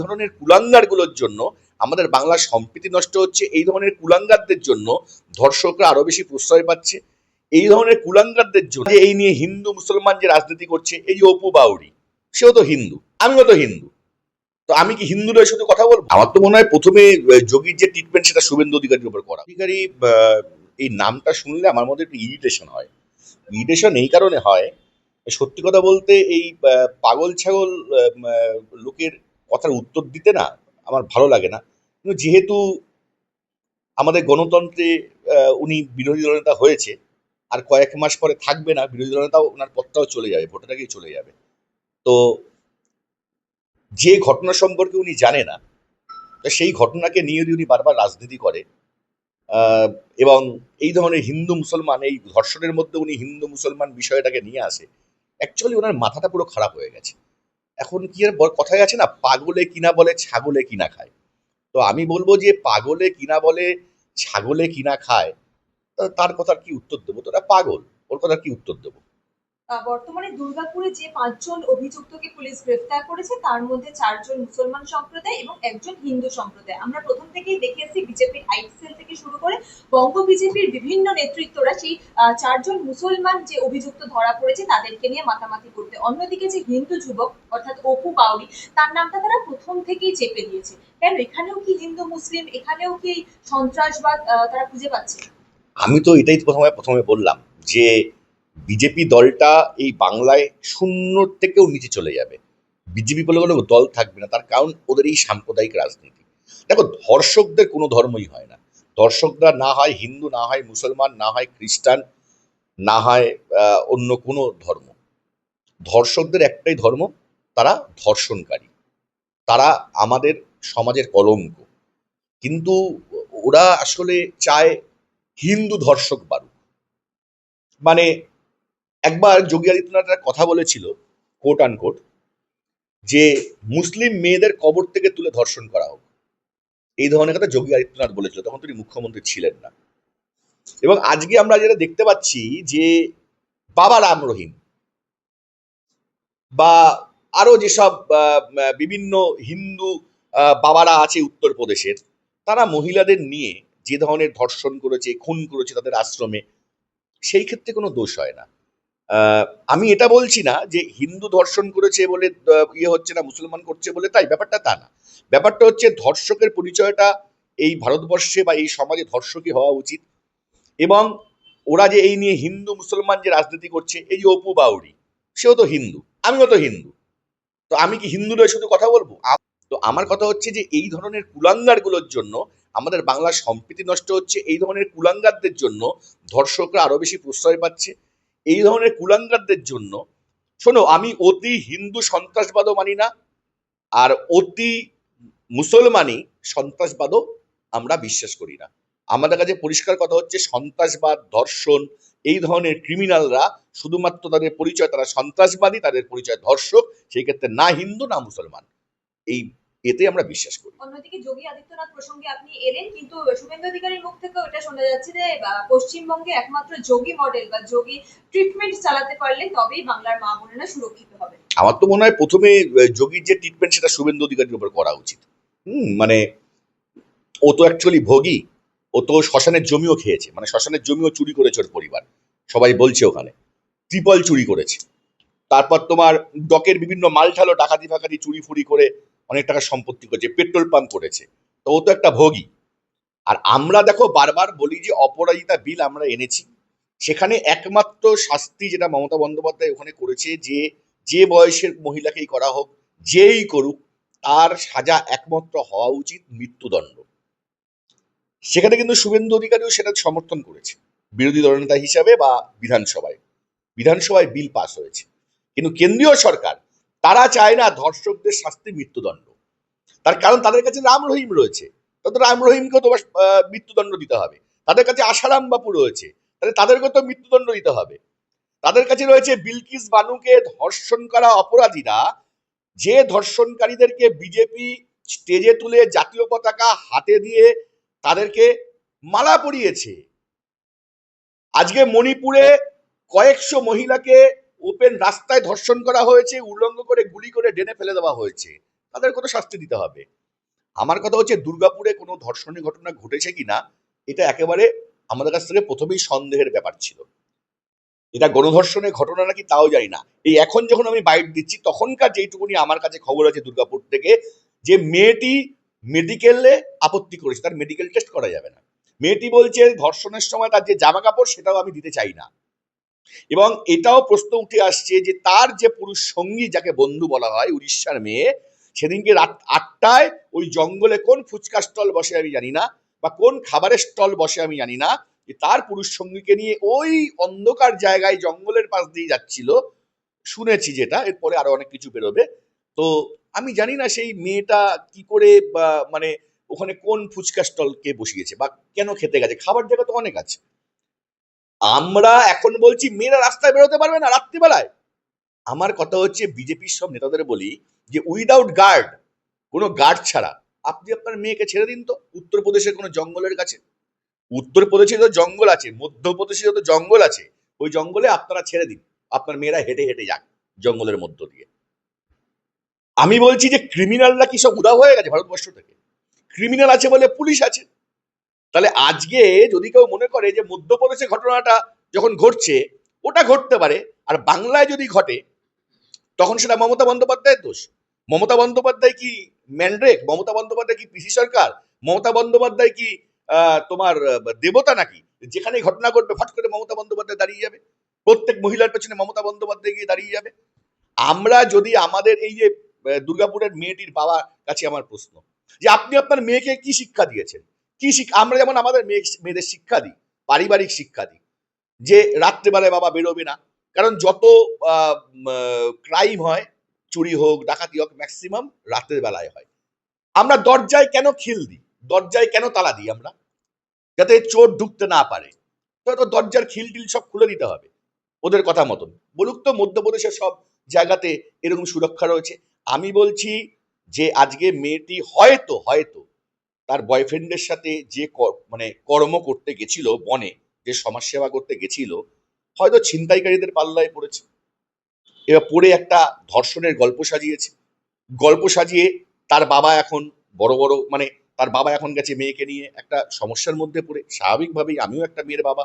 ধরনের কুলাঙ্গারগুলোর জন্য আমাদের বাংলার সম্প্রীতি নষ্ট হচ্ছে, এই ধরনের কুলাঙ্গারদের জন্য ধর্ষকরা আরও বেশি প্রশ্রয় পাচ্ছে, এই ধরনের কুলাঙ্গারদের জন্য এই নিয়ে হিন্দু, মুসলমান যে রাজনীতি করছে, এই যে অপু বাউরি সেও তো হিন্দু, আমিও তো হিন্দু, তো আমি কি হিন্দুদের সাথে কথা বলব? আমার তো মনে হয় প্রথমে যোগীর যে ট্রিটমেন্ট সেটা শুভেন্দু অধিকারীর উপর করা। অধিকারী এই নামটা শুনলে আমার মধ্যে একটু ইরিটেশন হয়। ইরিটেশন এই কারণে হয়, সত্যি কথা বলতে এই পাগল ছাগল লোকের কথার উত্তর দিতে না আমার ভালো লাগে না। কিন্তু যেহেতু আমাদের গণতন্ত্রে উনি বিরোধী দলনেতা হয়েছে, আর কয়েক মাস পরে থাকবে না, বিরোধী দলনেতাও ওনার পদটাও চলে যাবে, ভোটের আগেই চলে যাবে। তো যে ঘটনা সম্পর্কে উনি জানে না সেই ঘটনাকে নিয়ে যদি উনি বারবার রাজনীতি করে এবং এই ধরনের হিন্দু মুসলমান, এই ধর্ষণের মধ্যে উনি হিন্দু মুসলমান বিষয়টাকে নিয়ে আসে অ্যাকচুয়ালি ওনার মাথাটা পুরো খারাপ হয়ে গেছে। এখন কি আর কথায় আছে না? পাগলে কিনা বলে, ছাগলে কিনা খায়। তো আমি বলব যে, পাগলে কিনা বলে, ছাগলে কিনা খায় তার কথার কি উত্তর দেবো? তো পাগল, ওর কথার কি উত্তর দেবো? বর্তমানে দুর্গাপুরে যে পাঁচজন অভিযুক্তকে পুলিশ গ্রেফতার করেছে, তার মধ্যে চারজন মুসলমান সম্প্রদায় এবং একজন হিন্দু সম্প্রদায়। আমরা প্রথম থেকেই দেখে এসেছি বিজেপির আইট সেল থেকে শুরু করে বঙ্গ বিজেপির বিভিন্ন নেতৃত্বরা সেই চারজন মুসলমান যে অভিযুক্ত ধরা পড়েছে, তাদেরকে নিয়ে মাতামাতি করতে। অন্যদিকে যে হিন্দু যুবক, অর্থাৎ অপু বাউরি, তার নামটা তারা প্রথম থেকেই চেপে দিয়েছে। কেন? এখানেও কি হিন্দু, মুসলিম, এখানেও কি সন্ত্রাসবাদ তারা খুঁজে পাচ্ছে? আমি তো এটাই প্রথমে প্রথমে বললাম যে বিজেপি দলটা এই বাংলায় শূন্যর থেকেও নিচে চলে যাবে। বিজেপি বলে কোনো দল থাকবে না, তার কারণ ওদের এই সাম্প্রদায়িক রাজনীতি। দেখো, ধর্ষকদের কোনো ধর্মই হয় না। ধর্ষকরা না হয় হিন্দু, না হয় মুসলমান, না হয় খ্রিস্টান, না হয় অন্য কোনো ধর্ম। ধর্ষকদের একটাই ধর্ম, তারা ধর্ষণকারী। তারা আমাদের সমাজের কলঙ্ক। কিন্তু ওরা আসলে চায় হিন্দু ধর্ষক বারুক মানে একবার যোগী আদিত্যনাথ একটা কথা বলেছিল কোট আন কোট যে মুসলিম মেয়েদের কবর থেকে তুলে ধর্ষণ করা হোক। এই ধরনের কথা যোগী আদিত্যনাথ বলেছিল, তখন তিনি মুখ্যমন্ত্রী ছিলেন না। এবং আজকে আমরা যেটা দেখতে পাচ্ছি যে বাবা রাম রহিম বা আরও যেসব বিভিন্ন হিন্দু বাবারা আছে উত্তরপ্রদেশের, তারা মহিলাদের নিয়ে যে ধরনের ধর্ষণ করেছে, খুন করেছে তাদের আশ্রমে, সেই ক্ষেত্রে কোনো দোষ হয় না। আমি এটা বলছি না যে হিন্দু ধর্ষণ করেছে বলে ইয়ে হচ্ছে না, মুসলমান করছে বলে তাই, ব্যাপারটা তা না। ব্যাপারটা হচ্ছে ধর্ষকের পরিচয়টা এই ভারতবর্ষে বা এই সমাজে ধর্ষকই হওয়া উচিত। এবং ওরা যে এই নিয়ে হিন্দু মুসলমান যে রাজনীতি করছে, এই যে অপু বাউরি সেও তো হিন্দু, আমিও তো হিন্দু। তো আমি কি হিন্দু হিন্দুদের শুধু কথা বলব? তো আমার কথা হচ্ছে যে এই ধরনের কুলাঙ্গারগুলোর জন্য আমাদের বাংলার সম্প্রীতি নষ্ট হচ্ছে, এই ধরনের কুলাঙ্গারদের জন্য ধর্ষকরা আরও বেশি প্রশ্রয় পাচ্ছে। এই ধরনের কুলাঙ্গারদের জন্য, শোনো, আমি অতি হিন্দু সন্ত্রাসবাদও মানি না, আর অতি মুসলমানই সন্ত্রাসবাদও আমরা বিশ্বাস করি না। আমাদের কাছে পরিষ্কার কথা হচ্ছে, সন্ত্রাসবাদ, ধর্ষণ, এই ধরনের ক্রিমিনালরা শুধুমাত্র তাদের পরিচয়, তারা সন্ত্রাসবাদী, তাদের পরিচয় ধর্ষক, সেই ক্ষেত্রে না হিন্দু, না মুসলমান। এই এতে আমরা বিশ্বাস করি। অন্যদিকে যোগী আদিত্যনাথ প্রসঙ্গে আপনি এলেন কিন্তু শুভেন্দু অধিকারীর মুখ থেকেও এটা শোনা যাচ্ছে যে পশ্চিমবঙ্গে একমাত্র যোগী মডেল বা যোগী ট্রিটমেন্ট চালাতে পারলে তবেই বাংলার মা বোনেরা সুরক্ষিত হবে। আমার তো মনে হয় প্রথমে যোগীর যে ট্রিটমেন্ট সেটা শুভেন্দু অধিকারীর উপর করা উচিত। হুম মানে ও তো অ্যাকচুয়ালি ভোগী। ও তো শ্মশানের জমিও খেয়েছে। মানে শ্মশানের জমিও চুরি করেছে ওর পরিবার। সবাই বলছে ওখানে। ত্রিপল চুরি করেছে। তারপর তোমার ডকের বিভিন্ন মাল মালঠালো ডাকাতি ফাকাতি চুরি ফুরি করে অনেক টাকা সম্পত্তি করেছে, পেট্রোল পাম্প করেছে। তো ও তো একটা ভোগী। আর আমরা দেখো বারবার বলি যে অপরাজিতা বিল আমরা এনেছি। সেখানে একমাত্র শাস্তি যেটা মমতা বন্দ্যোপাধ্যায় ওখানে করেছে যে যে বয়সের মহিলাকেই করা হোক, যেই করুক, তার সাজা একমাত্র হওয়া উচিত মৃত্যুদণ্ড। সেখানে কিন্তু শুভেন্দু অধিকারীও সেটা সমর্থন করেছে, বিরোধী দলনেতা হিসাবে বা বিধানসভায়। বিধানসভায় বিল পাস হয়েছে। কিন্তু কেন্দ্রীয় সরকার, তারা চায় না ধর্ষকদের শাস্তি মৃত্যুদণ্ড। তার কারণ তাদের কাছে রাম রহিম রয়েছে। তাদের রাম রহিমকেও তোমার মৃত্যুদণ্ড দিতে হবে। তাদের কাছে আশারাম বাপু রয়েছে। তাহলে তাদেরকেও তো মৃত্যুদণ্ড দিতে হবে। তাদের কাছে রয়েছে বিলকিস বানুকে ধর্ষণ করা অপরাধীরা। যে ধর্ষণকারীদেরকে বিজেপি স্টেজে তুলে জাতীয় পতাকা হাতে দিয়ে তাদেরকে মালা পরিয়েছে। আজকে মণিপুরে কয়েকশো মহিলাকে ওপেন রাস্তায় ধর্ষণ করা হয়েছে উল্লঙ্ঘ করে গুলি করে ডেনে ফেলে দেওয়া হয়েছে। তাদের কত শাস্তি দিতে হবে? আমার কথা হচ্ছে দুর্গাপুরে কোনো ধর্ষণের ঘটনা ঘটেছে কিনা, এটা একেবারে আমাদের কাছ থেকে প্রথমেই সন্দেহের ব্যাপার ছিল। এটা গণধর্ষণের ঘটনা নাকি তাও জানি না। এই এখন যখন আমি বাইট দিচ্ছি, তখনকার যেইটুকুনি আমার কাছে খবর আছে দুর্গাপুর থেকে, যে মেয়েটি মেডিকেলে আপত্তি করেছে, তার মেডিকেল টেস্ট করা যাবে না। মেয়েটি বলছে, ধর্ষণের সময় তার যে জামা কাপড় সেটাও আমি দিতে চাই না। এবং এটাও প্রশ্ন উঠে আসছে যে তার যে পুরুষ সঙ্গী, যাকে বন্ধু বলা হয়, উড়িষ্যার মেয়ে সেদিনকে রাত আটটায় ওই জঙ্গলে কোন ফুচকা স্টল বসে আমি জানি না বা কোন খাবারের স্টল বসে আমি জানি না, যে তার পুরুষ সঙ্গীকে নিয়ে ওই অন্ধকার জায়গায় জঙ্গলের পাশ দিয়ে যাচ্ছিল। শুনেছি যেটা, এরপরে আরও অনেক কিছু বেরোবে। তো আমি জানি না সেই মেয়েটা কি করে বা মানে ওখানে কোন ফুচকা স্টলকে বসিয়েছে বা কেন খেতে গেছে? খাবার জায়গা তো অনেক আছে। আমরা এখন বলছি, মেয়েরা রাস্তায় বেরোতে পারবে না রাত্রিবেলায়? আমার কথা হচ্ছে বিজেপির সব নেতাদের বলি যে উইদাউট গার্ড কোনো গার্ড ছাড়া আপনি আপনার মেয়েকে ছেড়ে দিন তো। উত্তরপ্রদেশের কোনো জঙ্গলের কাছে। উত্তরপ্রদেশে তো জঙ্গল আছে, মধ্যপ্রদেশে তো জঙ্গল আছে, ওই জঙ্গলে আপনারা ছেড়ে দিন। আপনার মেয়েরা হেঁটে হেঁটে যাক জঙ্গলের মধ্য দিয়ে। আমি বলছি যে ক্রিমিনালরা কি সব উদাও হয়ে গেছে ভারতবর্ষ থেকে? ক্রিমিনাল আছে বলে পুলিশ আছে। তাহলে আজকে যদি কেউ মনে করে যে মধ্যপ্রদেশে ঘটনাটা যখন ঘটছে, ওটা ঘটতে পারে। আর বাংলায় যদি ঘটে তখন সেটা মমতা বন্দ্যোপাধ্যায়ের দোষ। মমতা বন্দ্যোপাধ্যায় কি ম্যান্ড্রেক মমতা বন্দ্যোপাধ্যায় কি পিসি সরকার? মমতা বন্দ্যোপাধ্যায় কি তোমার দেবতা নাকি? যেখানে ঘটনা ঘটবে, ফট করে মমতা বন্দ্যোপাধ্যায় দাঁড়িয়ে যাবে। প্রত্যেক মহিলার পেছনে মমতা বন্দ্যোপাধ্যায় গিয়ে দাঁড়িয়ে যাবে। আমরা যদি আমাদের এই যে দুর্গাপুরের মেয়েটির বাবার কাছে আমার প্রশ্ন। যে আপনি আপনার মেয়েকে কি শিক্ষা দিয়েছেন? কি শিক্ষা আমরা যেমন আমাদের মেয়ে, মেয়েদের শিক্ষা দিই, পারিবারিক শিক্ষা দিই। যে রাত্রেবেলায় বাবা বেরোবে না কারণ যত ক্রাইম হয়, চুরি হোক, ডাকাতি হোক ম্যাক্সিমাম রাতের বেলায় হয়। আমরা দরজায় কেন খিল দিই? দরজায় কেন তালা দিই আমরা? যাতে চোর ঢুকতে না পারে। তো দরজার খিল টিল সব খুলে দিতে হবে। ওদের কথা মতন। বলুক তো, মধ্যপ্রদেশের সব জায়গাতে এরকম সুরক্ষা রয়েছে। আমি বলছি যে, আজকে মেয়েটি হয়তো হয়তো তার বয়ফ্রেন্ডের সাথে যে মানে কর্ম করতে গেছিল, বনে, যে সমাজসেবা করতে গেছিল হয়তো ছিনতাইকারীদের পাল্লায় পড়েছে। এবার পড়ে একটা ধর্ষণের গল্প সাজিয়েছে। গল্প সাজিয়ে তার বাবা এখন বড় বড় মানে তার বাবা এখন গেছে মেয়েকে নিয়ে একটা সমস্যার মধ্যে পড়ে। স্বাভাবিকভাবেই আমিও একটা মেয়ের বাবা।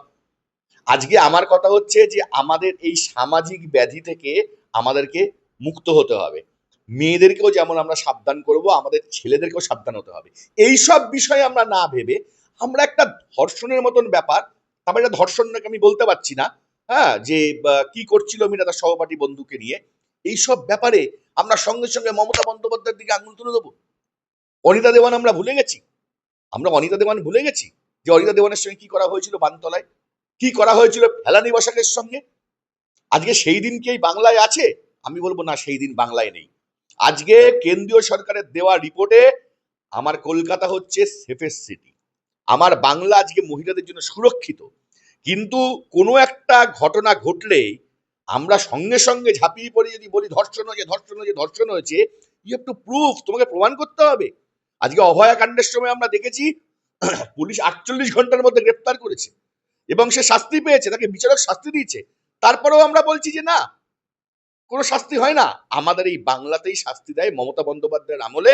আজকে আমার কথা হচ্ছে যে আমাদের এই সামাজিক ব্যাধি থেকে আমাদেরকে মুক্ত হতে হবে। মেয়েদেরকেও যেমন আমরা সাবধান করব, আমাদের ছেলেদেরকেও সাবধান হতে হবে। এই সব বিষয়ে আমরা না ভেবে আমরা একটা ধর্ষণের মতন ব্যাপার, তারপরে এটা ধর্ষণ নাকি আমি বলতে পারছি না হ্যাঁ যে কি করছিল মেয়েটা তার সহপাঠী বন্ধুকে নিয়ে এই সব ব্যাপারে আমরা সঙ্গে সঙ্গে মমতা বন্দ্যোপাধ্যায়ের দিকে আঙুল তুলে দেবো। অনিতা দেওয়ান আমরা ভুলে গেছি। আমরা অনিতা দেওয়ান ভুলে গেছি যে অনিতা দেওয়ানের সঙ্গে কি করা হয়েছিল বানতলায়? কি করা হয়েছিল ফেলানি বসাকের সঙ্গে? আজকে সেই দিন কি বাংলায় আছে? আমি বলব না, সেই দিন বাংলায় নেই। আজকে কেন্দ্রীয় সরকারের দেওয়া রিপোর্টে আমার কলকাতা হচ্ছে সেফেস্ট সিটি আমার বাংলা আজকে মহিলাদের জন্য সুরক্ষিত। কিন্তু কোনো একটা ঘটনা ঘটলেই আমরা সঙ্গে সঙ্গে ঝাঁপিয়ে পড়ে, যদি বলি ধর্ষণ হয়েছে ধর্ষণ হয়েছে ধর্ষণ হয়েছে ইউ হ্যাভ টু প্রুফ তোমাকে প্রমাণ করতে হবে। আজকে অভয়া কাণ্ডের সময় আমরা দেখেছি, পুলিশ আটচল্লিশ ঘণ্টার মধ্যে গ্রেপ্তার করেছে এবং সে শাস্তি পেয়েছে, তাকে বিচারক শাস্তি দিয়েছে। তারপরেও আমরা বলছি যে না, কোনো শাস্তি হয় না। আমাদের এই বাংলাতেই শাস্তি দেয় মমতা বন্দ্যোপাধ্যায়ের আমলে,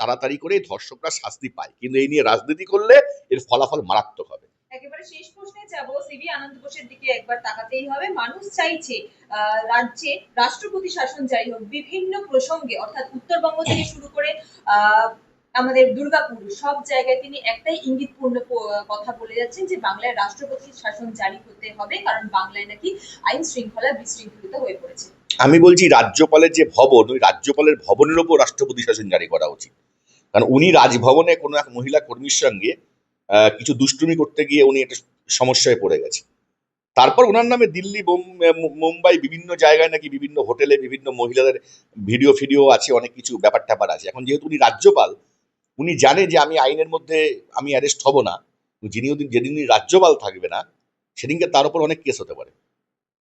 তাড়াতাড়ি করে ধর্ষকরা শাস্তি পায়। কিন্তু এই নিয়ে রাজনীতি করলে এর ফলাফল মারাত্মক হবে। একেবারে শেষ প্রশ্নে যাব। সিবি আনন্দ বোসের দিকে একবার তাকাতেই হবে। মানুষ চাইছে রাজ্যে রাষ্ট্রপতি শাসন জারি হোক, বিভিন্ন প্রসঙ্গে, অর্থাৎ উত্তরবঙ্গ থেকে শুরু করে আমাদের দুর্গাপুর, সব জায়গায় তিনি একটাই ইঙ্গিতপূর্ণ কথা বলে যাচ্ছেন যে বাংলায় রাষ্ট্রপতি শাসন জারি হতে হবে, কারণ বাংলায় নাকি আইন শৃঙ্খলা বিশৃঙ্খলিত হয়ে পড়েছে। আমি বলছি, রাজ্যপালের যে ভবন, ওই রাজ্যপালের ভবনের ওপর রাষ্ট্রপতি শাসন জারি করা উচিত। কারণ উনি রাজভবনে কোনো এক মহিলা কর্মীর সঙ্গে কিছু দুষ্টুমি করতে গিয়ে উনি একটা সমস্যায় পড়ে গেছে তারপর ওনার নামে দিল্লি মুম্বাই বিভিন্ন জায়গায় নাকি বিভিন্ন হোটেলে বিভিন্ন মহিলাদের ভিডিও, ফিডিও আছে, অনেক কিছু ব্যাপার ট্যাপার আছে। এখন যেহেতু উনি রাজ্যপাল, উনি জানে যে আমি আইনের মধ্যে আমি অ্যারেস্ট হব না। যিনি যেদিন উনি রাজ্যপাল থাকবে না, সেদিনকে তার উপর অনেক কেস হতে পারে।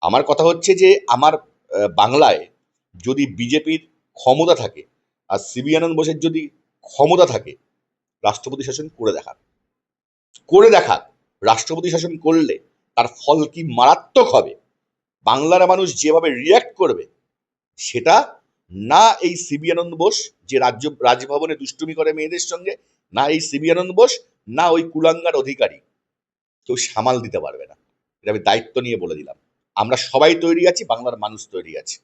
আমার কথা হচ্ছে যে আমার বাংলায় যদি বিজেপির ক্ষমতা থাকে, আর সিবি আনন্দ বোসের যদি ক্ষমতা থাকে, রাষ্ট্রপতি শাসন করে দেখাক করে দেখাক, রাষ্ট্রপতি শাসন করলে তার ফল কি মারাত্মক হবে? বাংলার মানুষ যেভাবে রিয়াক্ট করবে, সেটা না এই সিবি আনন্দ বোস যে রাজ্য, রাজভবনে দুষ্টুমি করে মেয়েদের সঙ্গে, না এই সিবি আনন্দ বোস, না ওই কুলাঙ্গার অধিকারী। কেউ সামাল দিতে পারবে না। এটা আমি দায়িত্ব নিয়ে বলে দিলাম। আমরা সবাই তৈরি আছি, বাংলার মানুষ তৈরি আছে।